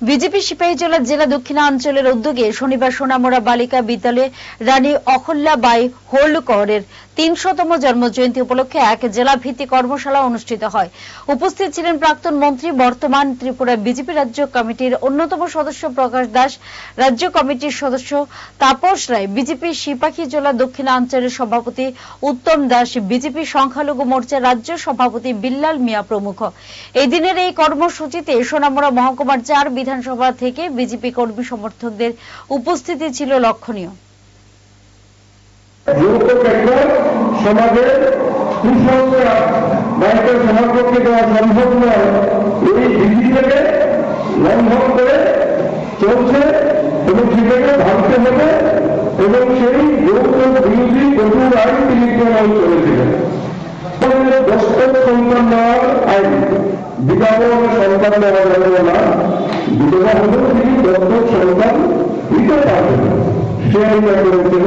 BJP Sepahijala জেলা দক্ষিণাঞ্চলের উদ্যোগে শনিবার সোনামুড়া বালিকা বিদ্যালয়ে রানী অহল্যাবাই হোলকরের তিনশতম জন্মজয়ন্তী উপলক্ষে এক জেলা ভিত্তিক কর্মশালা অনুষ্ঠিত হয়। উপস্থিত ছিলেন প্রাক্তন মন্ত্রী, বর্তমান ত্রিপুরা বিজেপি রাজ্য কমিটির অন্যতম সদস্য প্রকাশ দাস, রাজ্য কমিটির সদস্য তাপস রায়, বিজেপি সিপাহীজলা দক্ষিণাঞ্চলের সভাপতি উত্তম দাস, বিজেপি সংখ্যালঘু মোর্চা রাজ্য সভাপতি বিল্লাল মিয়া প্রমুখ। এদিনের এই কর্মসূচিতে সোনামুড়া মহকুমার চার বিধানসভা থেকে বিজেপি কর্মী সমর্থকদের উপস্থিতি ছিল লক্ষণীয়। সমাজের কুসংস্কার ভারতের সমাজপক্ষে দেওয়া সম্ভব নয় এই বিধিটাকে লঙ্ঘন করে চলছে এবং সেটাকে ভাবতে হবে এবং সেই যৌথ বিরোধী কঠোর আইন তিনি প্রণয়ন করেছিলেন। দস্তক সন্তান নেওয়ার আইন বিধবা সন্তান নেওয়া যাবে না বিধবা হলেও তিনি দত্তক সন্তান দিতে পারবেন সে আইন করেছেন।